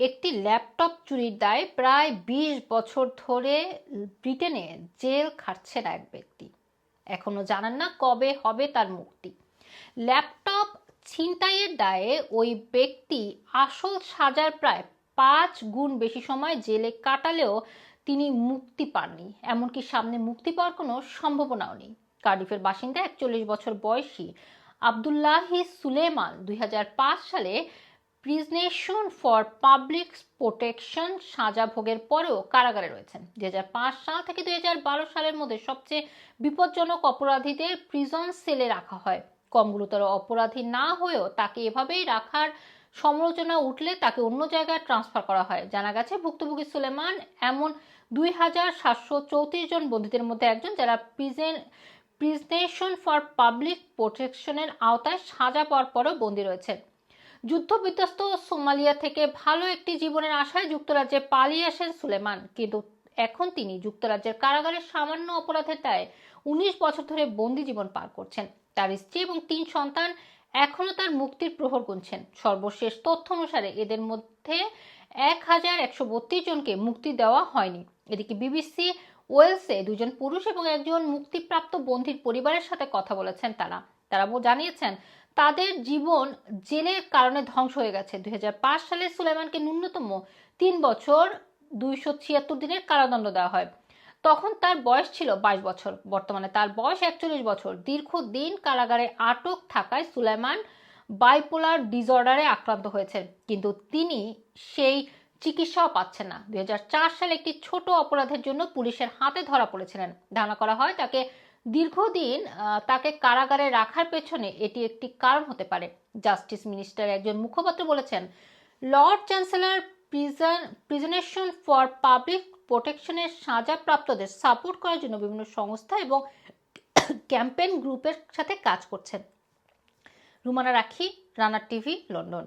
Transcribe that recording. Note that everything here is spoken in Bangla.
একটি ল্যাপটপ চুরির দায়ে প্রায় বিশ বছর ধরে ব্রিটেনে জেল খাটছেন এক ব্যক্তি। এখনও জানান না কবে হবে তার মুক্তি। ল্যাপটপ ছিনতাইয়ের দায়ে ওই ব্যক্তি আসল সাজার প্রায় পাঁচ গুণ বেশি সময় জেলে কাটালেও তিনি মুক্তি পাননি। এমনকি সামনে মুক্তি পাওয়ার কোনো সম্ভাবনাও নেই। কার্ডিফের বাসিন্দা একচল্লিশ বছর বয়সী আবদুল্লাহি সুলেমান দুই হাজার পাঁচ সালে প্রিজনেশন ফর পাবলিক প্রোটেকশন সাজা ভোগের পরেও কারাগারে রয়েছেন। দু হাজার পাঁচ সাল থেকে দু হাজার বারো সালের মধ্যে সবচেয়ে বিপজ্জনক অপরাধীদের প্রিজন সেলে রাখা হয়। কম গুরুতর অপরাধী না হয়েও তাকে এভাবেই রাখার সমালোচনা উঠলে তাকে অন্য জায়গায় ট্রান্সফার করা হয়। জানা গেছে, ভুক্তভোগী সুলেমান এমন দুই হাজার সাতশো চৌত্রিশ জন বন্দীদের মধ্যে একজন যারা প্রিজেন প্রিজনেশন ফর পাবলিক প্রোটেকশনের আওতায় সাজা পাওয়ার পরেও বন্দী রয়েছেন। যুদ্ধবিধ্বস্ত সোমালিয়া থেকে ভালো একটি জীবনের আশায় যুক্তরাজ্যে পালিয়ে আসেন সুলেমান। কিন্তু এখন তিনি যুক্তরাজ্যের কারাগারের সামান্য অপরাধের দায়ে উনিশ বছর ধরে বন্দি জীবন পার করছেন। তার স্ত্রী এবং তিন সন্তান এখনও তার মুক্তির প্রহর গুনছেন। সর্বশেষ তথ্য অনুসারে এদের মধ্যে এক হাজার একশো বত্রিশ জনকে মুক্তি দেওয়া হয়নি। এদিকে বিবিসি ওয়েলসে দুজন পুরুষ এবং একজন মুক্তিপ্রাপ্ত বন্ধির পরিবারের সাথে কথা বলেছেন তারা। তারা জানিয়েছেন তাদের জীবন জেলের কারণে ধ্বংস হয়ে গেছে। দুই সালে সুলাইমানকে ন্যূনতম তিন বছর দুইশো ছিয়াত্তর দিনের কারাদণ্ড দেওয়া হয়। তখন তার বয়স ছিল বাইশ বছর। বর্তমানে তার বয়স একচল্লিশ বছর। দীর্ঘদিন কারাগারে আটক থাকায় সুলাইমান বাইপোলার ডিসঅর্ডারে আক্রান্ত হয়েছেন। কিন্তু তিনি সেই চিকিৎসাও পাচ্ছেন না। দুই হাজার চার সালে একটি ছোট অপরাধের জন্য পুলিশের হাতে ধরা পড়েছিলেন। ধারণা করা হয় তাকে দীর্ঘদিন তাকে কারাগারে রাখার পেছনে এটি একটি কারণ হতে পারে। জাস্টিস মিনিস্টার একজন মুখপাত্র বলেছেন, লর্ড চ্যান্সেলর প্রিজন, প্রিজনেশন ফর পাবলিক প্রোটেকশনের সাজাপ্রাপ্তদের সাপোর্ট করার জন্য বিভিন্ন সংস্থা এবং ক্যাম্পেইন গ্রুপের সাথে কাজ করছেন। রুমানা রাখি রানার টিভি, লন্ডন।